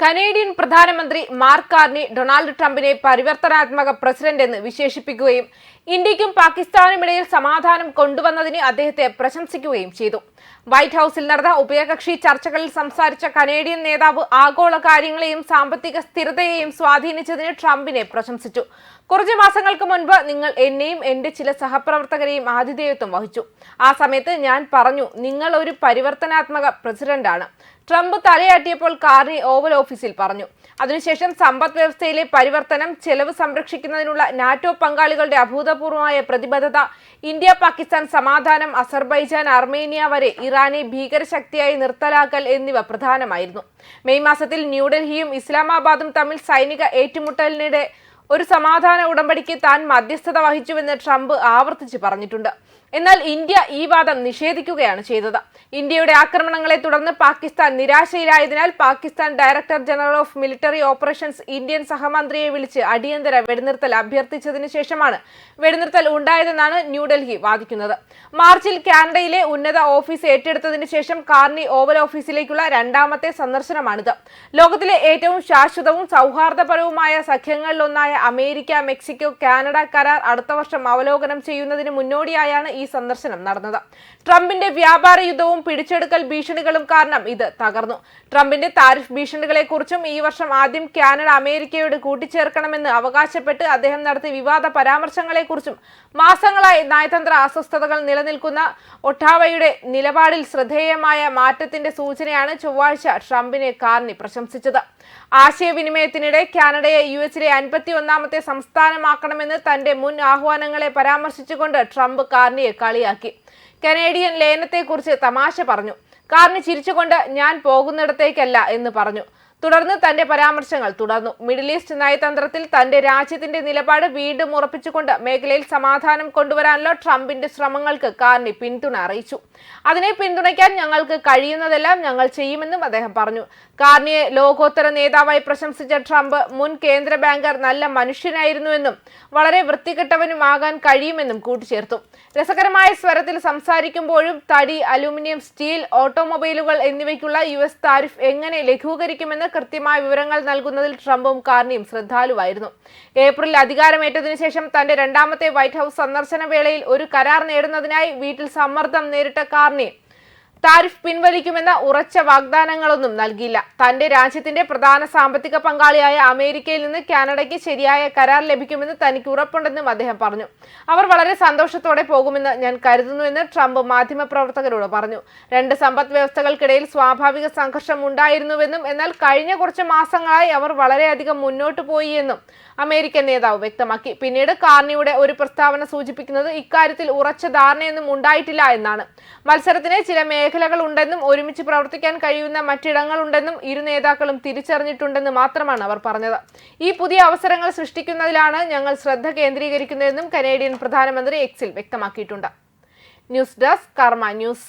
Canadian പ്രധാനമന്ത്രി mark Carney Donald ട്രംപിനെ പരിവർത്തനാത്മക president എന്ന് വിശേഷിപ്പിക്കുകയും ഇന്ത്യക്കും പാകിസ്ഥാനുമിടയിൽ സമാധാനം കൊണ്ടുവന്നതിന് അദ്ദേഹത്തെ പ്രശംസിക്കുകയും ചെയ്തു. വൈറ്റ് ഹൌസിൽ നടന്ന ഉഭയകക്ഷി ചർച്ചകളിൽ സംസാരിച്ച കനേഡിയൻ നേതാവ് ആഗോള കാര്യങ്ങളെയും സാമ്പത്തിക സ്ഥിരതയെയും സ്വാധീനിച്ചതിന് ട്രംപിനെ പ്രശംസിച്ചു. കുറച്ചു മാസങ്ങൾക്ക് മുൻപ് നിങ്ങൾ എന്നെയും എന്റെ ചില സഹപ്രവർത്തകരെയും ആതിഥേയത്വം വഹിച്ചു. ആ സമയത്ത് ഞാൻ പറഞ്ഞു നിങ്ങൾ ഒരു പരിവർത്തനാത്മക പ്രസിഡന്റാണ്. ട്രംപ് തലയാട്ടിയപ്പോൾ കാർണി ഓവൽ ഓഫീസിൽ പറഞ്ഞു. അതിനുശേഷം സമ്പദ് വ്യവസ്ഥയിലെ പരിവർത്തനം ചെലവ് സംരക്ഷിക്കുന്നതിനുള്ള നാറ്റോ പങ്കാളികളുടെ അഭൂതപൂർവമായ പ്രതിബദ്ധത ഇന്ത്യ പാകിസ്ഥാൻ സമാധാനം അസർബൈജാൻ അർമേനിയ വരെ ഇറാനെ ഭീകരശക്തിയായി നിർത്തലാക്കൽ എന്നിവ പ്രധാനമായിരുന്നു. മെയ് മാസത്തിൽ ന്യൂഡൽഹിയും ഇസ്ലാമാബാദും തമ്മിൽ സൈനിക ഏറ്റുമുട്ടലിനിടെ ഒരു സമാധാന ഉടമ്പടിക്ക് താൻ മധ്യസ്ഥത വഹിച്ചുവെന്ന് ട്രംപ് ആവർത്തിച്ച് പറഞ്ഞിട്ടുണ്ട്. എന്നാൽ ഇന്ത്യ ഈ വാദം നിഷേധിക്കുകയാണ് ചെയ്തത്. ഇന്ത്യയുടെ ആക്രമണങ്ങളെ തുടർന്ന് Pakistan നിരാശയിലായതിനാൽ Pakistan director general of military operations Indian സഹമന്ത്രിയെ വിളിച്ച് അടിയന്തര വെടിനിർത്തൽ അഭ്യർത്ഥിച്ചതിന് ശേഷമാണ് വെടിനിർത്തൽ ഉണ്ടായതെന്നാണ് ന്യൂഡൽഹി വാദിക്കുന്നത്. മാർച്ചിൽ കാനഡയിലെ ഉന്നത ഓഫീസ് ഏറ്റെടുത്തതിന് ശേഷം കാർണി ഓവൽ ഓഫീസിലേക്കുള്ള രണ്ടാമത്തെ സന്ദർശനമാണിത്. ലോകത്തിലെ ഏറ്റവും ശാശ്വതവും സൗഹാർദ്ദപരവുമായ സഖ്യങ്ങളിലൊന്നായ അമേരിക്ക മെക്സിക്കോ കാനഡ കരാർ അടുത്ത വർഷം അവലോകനം ചെയ്യുന്നതിന് മുന്നോടിയായാണ് ഈ സന്ദർശനം നടന്നത്. ട്രംപിന്റെ വ്യാപാര യുദ്ധവും പിടിച്ചെടുക്കൽ ഭീഷണികളും കാരണം ഇത് തകർന്നു. ട്രംപിന്റെ താരിഫ് ഭീഷണികളെ കുറിച്ചും ഈ വർഷം ആദ്യം കാനഡ അമേരിക്കയോട് കൂട്ടിച്ചേർക്കണമെന്ന് അവകാശപ്പെട്ട് അദ്ദേഹം നടത്തിയ വിവാദ പരാമർശങ്ങളെ കുറിച്ചും മാസങ്ങളായി നയതന്ത്ര അസ്വസ്ഥതകൾ നിലനിൽക്കുന്ന ഒട്ടാവയുടെ നിലപാടിൽ ശ്രദ്ധേയമായ മാറ്റത്തിന്റെ സൂചനയാണ് ചൊവ്വാഴ്ച ട്രംപിനെ കാർണി പ്രശംസിച്ചത്. ആശയവിനിമയത്തിനിടെ കാനഡയെ യു എസിലെ അൻപത്തി ഒന്നാമത്തെ സംസ്ഥാനമാക്കണമെന്ന് തന്റെ മുൻ ആഹ്വാനങ്ങളെ പരാമർശിച്ചുകൊണ്ട് ട്രംപ് കാർണിയെ കളിയാക്കി. കനേഡിയൻ ലയനത്തെക്കുറിച്ച് തമാശ പറഞ്ഞു. കാറിന് ചിരിച്ചുകൊണ്ട് ഞാൻ പോകുന്നിടത്തേക്കല്ല എന്ന് പറഞ്ഞു. തുടർന്ന് തന്റെ പരാമർശങ്ങൾ തുടർന്നു. മിഡിൽ ഈസ്റ്റ് നയതന്ത്രത്തിൽ തന്റെ രാജ്യത്തിന്റെ നിലപാട് വീണ്ടും ഉറപ്പിച്ചുകൊണ്ട് മേഖലയിൽ സമാധാനം കൊണ്ടുവരാനുള്ള ട്രംപിന്റെ ശ്രമങ്ങൾക്ക് കാർണി പിന്തുണ അറിയിച്ചു. അതിനെ പിന്തുണയ്ക്കാൻ ഞങ്ങൾക്ക് കഴിയുന്നതെല്ലാം ഞങ്ങൾ ചെയ്യുമെന്നും അദ്ദേഹം പറഞ്ഞു. കാർണിയെ ലോകോത്തര നേതാവായി പ്രശംസിച്ച ട്രംപ് മുൻ കേന്ദ്ര ബാങ്കർ നല്ല മനുഷ്യനായിരുന്നുവെന്നും വളരെ വൃത്തികെട്ടവനും ആകാൻ കഴിയുമെന്നും കൂട്ടിച്ചേർത്തു. രസകരമായ സ്വരത്തിൽ സംസാരിക്കുമ്പോഴും തടി അലുമിനിയം സ്റ്റീൽ ഓട്ടോമൊബൈലുകൾ എന്നിവയ്ക്കുള്ള യു എസ് താരിഫ് എങ്ങനെ ലഘൂകരിക്കുമെന്ന് കൃത്യമായ വിവരങ്ങൾ നൽകുന്നതിൽ ട്രംപും കാർണിയും ശ്രദ്ധാലുവായിരുന്നു. ഏപ്രിലിൽ അധികാരമേറ്റതിനു ശേഷം തന്റെ രണ്ടാമത്തെ വൈറ്റ് ഹൌസ് സന്ദർശന വേളയിൽ ഒരു കരാർ നേടുന്നതിനായി വീട്ടിൽ സമ്മർദ്ദം നേരിട്ട കാർണി താരിഫ് പിൻവലിക്കുമെന്ന ഉറച്ച വാഗ്ദാനങ്ങളൊന്നും നൽകിയില്ല. തന്റെ രാജ്യത്തിന്റെ പ്രധാന സാമ്പത്തിക പങ്കാളിയായ അമേരിക്കയിൽ നിന്ന് കാനഡയ്ക്ക് ശരിയായ കരാർ ലഭിക്കുമെന്ന് തനിക്ക് ഉറപ്പുണ്ടെന്നും അദ്ദേഹം പറഞ്ഞു. അവർ വളരെ സന്തോഷത്തോടെ പോകുമെന്ന് ഞാൻ കരുതുന്നുവെന്ന് ട്രംപ് മാധ്യമപ്രവർത്തകരോട് പറഞ്ഞു. രണ്ട് സമ്പദ് വ്യവസ്ഥകൾക്കിടയിൽ സ്വാഭാവിക സംഘർഷം ഉണ്ടായിരുന്നുവെന്നും എന്നാൽ കഴിഞ്ഞ കുറച്ച് മാസങ്ങളായി അവർ വളരെയധികം മുന്നോട്ട് പോയി എന്നും അമേരിക്കൻ നേതാവ് വ്യക്തമാക്കി. പിന്നീട് കാർണിയുടെ ഒരു പ്രസ്താവന സൂചിപ്പിക്കുന്നത് ഇക്കാര്യത്തിൽ ഉറച്ച ധാരണയൊന്നും ഉണ്ടായിട്ടില്ല എന്നാണ്. മത്സരത്തിന് ചില ഉണ്ടെന്നും ഒരുമിച്ച് പ്രവർത്തിക്കാൻ കഴിയുന്ന മറ്റിടങ്ങളുണ്ടെന്നും ഇരു നേതാക്കളും തിരിച്ചറിഞ്ഞിട്ടുണ്ടെന്ന് മാത്രമാണ് അവർ പറഞ്ഞത്. ഈ പുതിയ അവസരങ്ങൾ സൃഷ്ടിക്കുന്നതിലാണ് ഞങ്ങൾ ശ്രദ്ധ കേന്ദ്രീകരിക്കുന്നതെന്നും കനേഡിയൻ പ്രധാനമന്ത്രി എക്സിൽ വ്യക്തമാക്കിയിട്ടുണ്ട്. News desk Karma news.